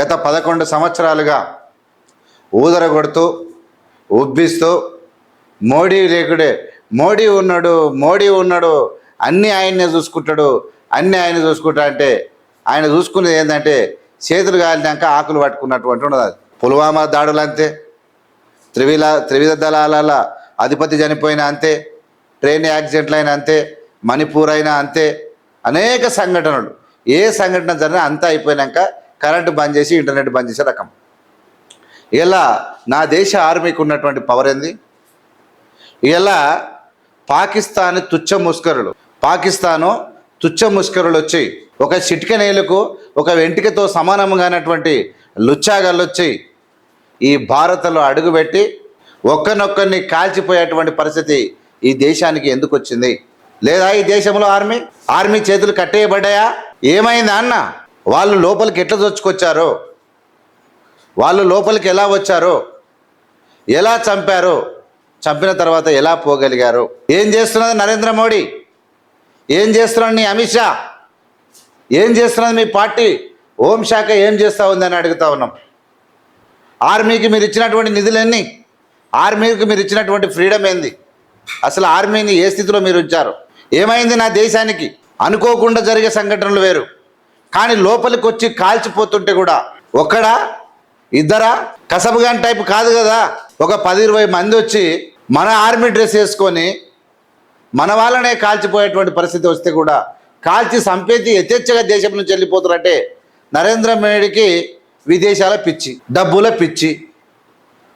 గత పదకొండు సంవత్సరాలుగా ఊదర కొడుతూ ఉబ్బిస్తూ మోడీ లేకుడే మోడీ ఉన్నాడు మోడీ ఉన్నాడు అన్నీ ఆయన్నే చూసుకుంటాడు అన్నీ ఆయన చూసుకుంటా అంటే ఆయన చూసుకునేది ఏంటంటే చేతులు కాలినాక ఆకులు పట్టుకున్నటువంటి ఉండదు అది. పుల్వామా దాడులు అంతే. త్రివిల త్రివిధ దళాల అధిపతి చనిపోయిన అంతే. ట్రైన్ యాక్సిడెంట్లు అయినా అంతే. మణిపూర్ అయినా అంతే. అనేక సంఘటనలు. ఏ సంఘటన జరిగినా అంతా అయిపోయినాక కరెంటు బంద్ చేసి ఇంటర్నెట్ బంద్ చేసే రకం. ఇలా నా దేశ ఆర్మీకి ఉన్నటువంటి పవర్ ఏంది? ఇలా పాకిస్తాన్ తుచ్చ ముస్కరులు పాకిస్తాను తుచ్చ ముస్కరులు వచ్చి ఒక చిటికనేలకు ఒక వెంటికతో సమానంగానటువంటి లుచ్చాగళ్ళు వచ్చి ఈ భారత్లో అడుగుపెట్టి ఒక్కనొక్కరిని కాల్చిపోయేటువంటి పరిస్థితి ఈ దేశానికి ఎందుకు వచ్చింది? లేదా ఈ దేశంలో ఆర్మీ? ఆర్మీ చేతులు కట్టేయబడ్డాయా? ఏమైందా అన్న? వాళ్ళు లోపలికి ఎట్లా దొచ్చుకొచ్చారో వాళ్ళు లోపలికి ఎలా వచ్చారో? ఎలా చంపారో? చంపిన తర్వాత ఎలా పోగలిగారు? ఏం చేస్తున్నది నరేంద్ర మోడీ? ఏం చేస్తున్నాడు నీ అమిత్ షా? ఏం చేస్తున్నది మీ పార్టీ? హోంశాఖ ఏం చేస్తూ ఉందని అడుగుతా ఉన్నాం. ఆర్మీకి మీరు ఇచ్చినటువంటి నిధులన్నీ? ఆర్మీకి మీరు ఇచ్చినటువంటి ఫ్రీడమ్ ఏంది? అసలు ఆర్మీని ఏ స్థితిలో మీరు ఉంచారు? ఏమైంది నా దేశానికి? అనుకోకుండా జరిగే సంఘటనలు వేరు. కానీ లోపలికి వచ్చి కాల్చిపోతుంటే కూడా ఒక్కడా ఇద్దరా? కసబగాన్ టైప్ కాదు కదా. ఒక పది ఇరవై మంది వచ్చి మన ఆర్మీ డ్రెస్ వేసుకొని మన వాళ్ళనే కాల్చిపోయేటువంటి పరిస్థితి వస్తే కూడా కాల్చి సంపేతి యథేచ్ఛగా దేశం నుంచి వెళ్ళిపోతారంటే నరేంద్ర మోడీకి విదేశాల పిచ్చి డబ్బుల పిచ్చి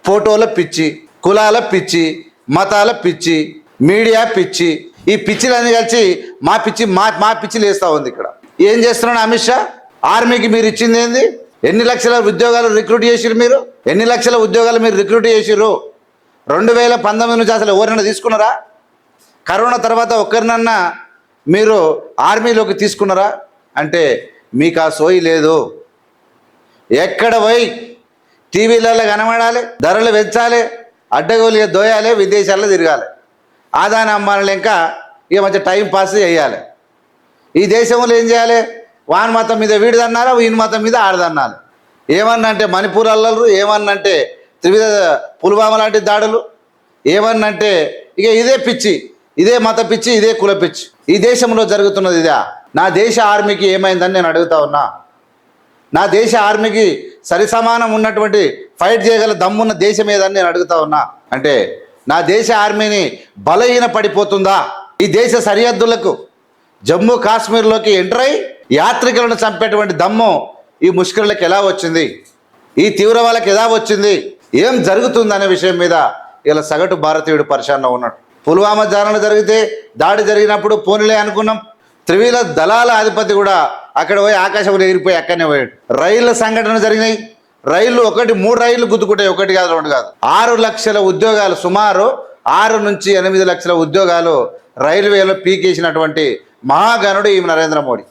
ఫోటోల పిచ్చి కులాల పిచ్చి మతాల పిచ్చి మీడియా పిచ్చి ఈ పిచ్చిలన్నీ కలిసి మా పిచ్చి మా మా పిచ్చిలు వేస్తూ ఉంది ఇక్కడ. ఏం చేస్తున్నాడు అమిత్ షా? ఆర్మీకి మీరు ఇచ్చింది ఏంది? ఎన్ని లక్షల ఉద్యోగాలు రిక్రూట్ చేసిరు మీరు? ఎన్ని లక్షల ఉద్యోగాలు మీరు రిక్రూట్ చేసిరు రెండు వేల పంతొమ్మిది నుంచి అసలు ఎవరినైనా తీసుకున్నారా? కరోనా తర్వాత ఒక్కరినన్నా మీరు ఆర్మీలోకి తీసుకున్నారా? అంటే మీకు ఆ సోయి లేదు. ఎక్కడ పోయి టీవీలలో కనబడాలి ధరలు పెంచాలి అడ్డగోలుగా దోయాలి విదేశాల్లో తిరగాలి. ఆదాయం అమ్మాలని ఇంకా ఇక మంచి టైం పాస్ చేయాలి. ఈ దేశంలో ఏం చేయాలి? వాని మతం మీద వీడిదన్నారా వీని మతం మీద ఆడదన్నాలి ఏమన్నంటే మణిపూర్ అల్లరు ఏమన్నంటే త్రివిధ పుల్వామా లాంటి దాడులు ఏమన్నంటే ఇక ఇదే పిచ్చి ఇదే మత పిచ్చి ఇదే కుల పిచ్చి. ఈ దేశంలో జరుగుతున్నది ఇదా? నా దేశ ఆర్మీకి ఏమైందని నేను అడుగుతా ఉన్నా. నా దేశ ఆర్మీకి సరి సమానం ఉన్నటువంటి ఫైట్ చేయగల దమ్మున్న దేశం ఏదని నేను అడుగుతా ఉన్నా. అంటే నా దేశ ఆర్మీని బలహీన పడిపోతుందా ఈ దేశ సరిహద్దులకు జమ్మూ కాశ్మీర్లోకి ఎంటర్ అయి యాత్రికులను చంపేటువంటి దమ్ము ఈ ముష్కరులకు ఎలా వచ్చింది? ఈ తీవ్రవాళ్ళకి ఎలా వచ్చింది? ఏం జరుగుతుంది అనే విషయం మీద ఇలా సగటు భారతీయుడు పరిశాన్లో ఉన్నాడు. పుల్వామా దాడులు జరిగితే దాడి జరిగినప్పుడు పోనీలే అనుకున్నాం. త్రివీల దళాల అధిపతి కూడా అక్కడ పోయి ఆకాశంలో ఎగిరిపోయి అక్కడనే పోయాడు. రైళ్ళ సంఘటన జరిగినాయి. రైళ్ళు ఒకటి మూడు రైళ్ళు గుద్దుకుంటాయి ఒకటి కాదు రెండు కాదు. ఆరు లక్షల ఉద్యోగాలు సుమారు ఆరు నుంచి ఎనిమిది లక్షల ఉద్యోగాలు రైల్వేలో పీకేసినటువంటి మహాగణుడు ఈ నరేంద్ర మోడీ.